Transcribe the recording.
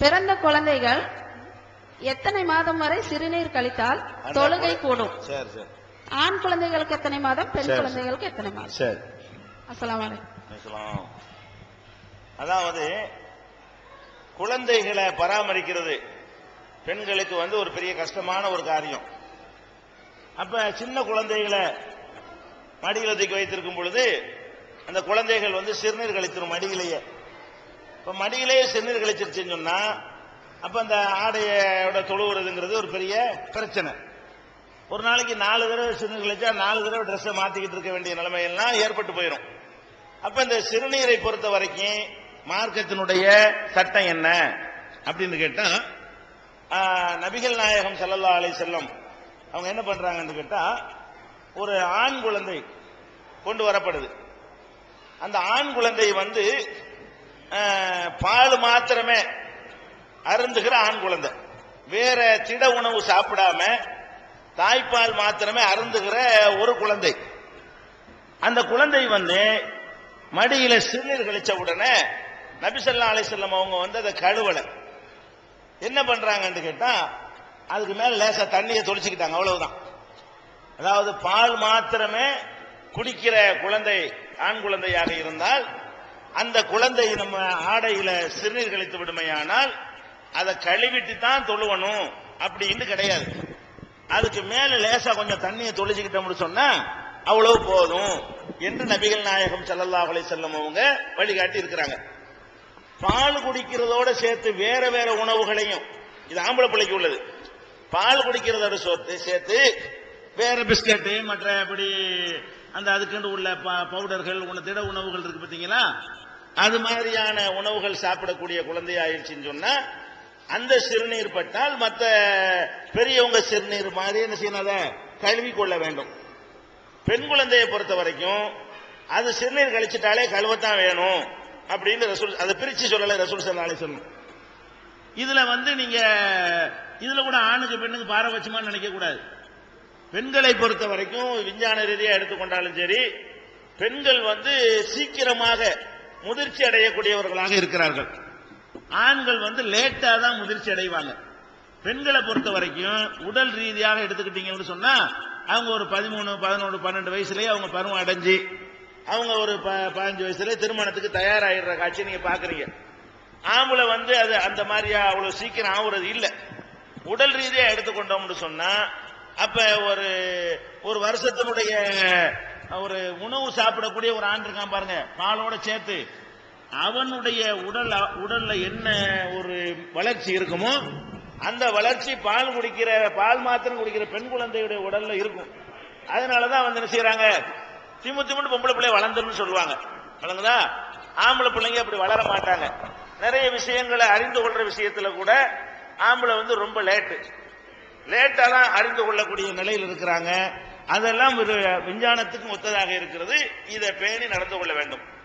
பிறந்த குழந்தைகள் எத்தனை மாதம் வரை சிறுநீர் கழித்தால் தொழுகை கூடும்? சரி சரி. ஆண் குழந்தைகளுக்கு எத்தனை மாதம் பெண். குழந்தைகளுக்கு எத்தனை மாதம்? சரி. அஸ்ஸலாமு அலைக்கும். பேசலாம் அதாவது குழந்தைகளை பராமரிக்கிறது பெண்களுக்கு வந்து ஒரு பெரிய கஷ்டமான ஒரு காரியம். அப்ப சின்ன குழந்தைகளை மடியில் தூக்கி வைத்திருக்கும் பொழுது அந்த குழந்தைகள் வந்து சிறுநீர் கழித்திரும் மடியிலேயே. இப்போ மடியிலேயே சிறுநீர் கழிச்சிருச்சுன்னு சொன்னால் அப்போ அந்த ஆடையோட தொழுவுறதுங்கிறது ஒரு பெரிய பிரச்சனை. ஒரு நாளைக்கு நாலு தடவை சிறுநீர் கழிச்சா நாலு தடவை ட்ரெஸ்ஸை மாற்றிக்கிட்டு இருக்க வேண்டிய நிலைமையெல்லாம் ஏற்பட்டு போயிடும் அப்போ இந்த சிறுநீரை பொறுத்த வரைக்கும் மார்க்கத்தினுடைய சட்டம் என்ன அப்படின்னு கேட்டால் நபிகள் நாயகம் செல்லல்லா அலை செல்லம் அவங்க என்ன பண்ணுறாங்கன்னு கேட்டால் ஒரு ஆண் குழந்தை கொண்டு வரப்படுது. அந்த ஆண் குழந்தை வந்து பால் மாத்திரமே அருந்துகிற ஆண் குழந்தை. வேற திட உணவு சாப்பிடாம தாய்ப்பால் மாத்திரமே அருந்துகிற ஒரு குழந்தை. அந்த குழந்தை வந்து மடியில சிறுநீர் கழிச்ச உடனே நபிசல்லா அலிசல்லம் அவங்க வந்து அதை கழுவல. என்ன பண்றாங்கன்னு கேட்டா அதுக்கு மேல லேசா தண்ணியை தொளிச்சுக்கிட்டாங்க அவ்வளவுதான். அதாவது பால் மாத்திரமே குடிக்கிற குழந்தை ஆண் குழந்தையாக இருந்தால் அந்த குழந்தை நம்ம ஆடையில சிறுநீர் கழித்து விடுமையானால் அதை கழுவிட்டு தான் தொழுவணும். அப்படின்னு கிடையாது. அதுக்கு மேல லேசா கொஞ்சம் தண்ணியை தொளிச்சுக்கிட்டோம்னு சொன்னா அவ்வளவு போதும் என்று நபிகள் நாயகம் ஸல்லல்லாஹு அலைஹி வஸல்லம் அவங்க வழிகாட்டி இருக்கிறாங்க. பால் குடிக்கிறதோட சேர்த்து வேற வேற உணவுகளையும் இது ஆம்பளை பிள்ளைக்கு உள்ளது. பால் குடிக்கிறதோட சேர்த்து சேர்த்து வேற பிஸ்கட்டு அப்படி அந்த அதுக்குன்னு உள்ள ப- பவுடர்கள் உண திட உணவுகள் இருக்கு பார்த்தீங்களா? அது மாதிரியான உணவுகள் சாப்பிடக்கூடிய குழந்தை ஆயிடுச்சுன்னு சொன்னா அந்த சிறுநீர் பட்டால் மற்ற பெரியவங்க சிறுநீர் மாதிரி என்ன செய்யணும் அதை கழுவி கொள்ள வேண்டும். பெண் குழந்தையை பொறுத்த வரைக்கும் அது சிறுநீர் கழிச்சிட்டாலே கழுவத்தான் வேணும் அப்படின்னு ரசூல் அதை பிரிச்சு சொல்லல ரசூல் சல்லாலே சொல்லணும் இதுல வந்து நீங்க இதுல கூட ஆணுக்கு பெண்ணுக்கு பாரபட்சமா நினைக்க கூடாது. பெண்களை பொறுத்த வரைக்கும் விஞ்ஞான ரீதியா எடுத்துக்கொண்டாலும் சரி பெண்கள் வந்து சீக்கிரமாக முதிர்ச்சி அடையக்கூடியவர்களாக இருக்கிறார்கள். ஆண்கள் வந்து லேட்டா தான் முதிர்ச்சி அடைவாங்க. பெண்களை பொறுத்த வரைக்கும் உடல் ரீதியாக எடுத்துக்கிட்டீங்கன்னு சொன்னா அவங்க ஒரு பதிமூணு பதினொன்று பன்னெண்டு வயசுலயே அவங்க பருவம் அடைஞ்சு அவங்க ஒரு ப- பதினஞ்சு வயசுல திருமணத்துக்கு தயாராகிடுற காட்சி நீங்க பாக்குறீங்க. ஆம்பளை வந்து அது அந்த மாதிரியா அவ்வளவு சீக்கிரம் ஆகுறது இல்லை. உடல் ரீதியா எடுத்துக்கொண்டோம்னு சொன்னா அப்ப ஒரு ஒரு வருஷத்தினுடைய ஒரு உணவு சாப்பிடக்கூடிய ஒரு ஆண் இருக்கான் பாருங்க பாலோட சேர்த்து. அவனுடைய உடல் உடல்ல என்ன ஒரு வளர்ச்சி இருக்குமோ அந்த வளர்ச்சி பால் குடிக்கிற பால் மாத்திரம் குடிக்கிற பெண் குழந்தையுடைய உடல்ல இருக்கும். அதனாலதான் வந்து என்ன செய்யறாங்க திமு திமுன்னு பொம்பளை பிள்ளை வளர்ந்துருன்னு சொல்லுவாங்க. வழங்குதா ஆம்பளை பிள்ளைங்க அப்படி வளர மாட்டாங்க. நிறைய விஷயங்களை அறிந்து கொள்ற விஷயத்துல கூட ஆம்பளை வந்து ரொம்ப லேட்டு. லேட்டா தான் அறிந்து கொள்ளக்கூடிய நிலையில் இருக்கிறாங்க. அதெல்லாம் விஞ்ஞானத்துக்கும் ஒத்ததாக இருக்கிறது. இதை பேணி நடந்து கொள்ள வேண்டும்.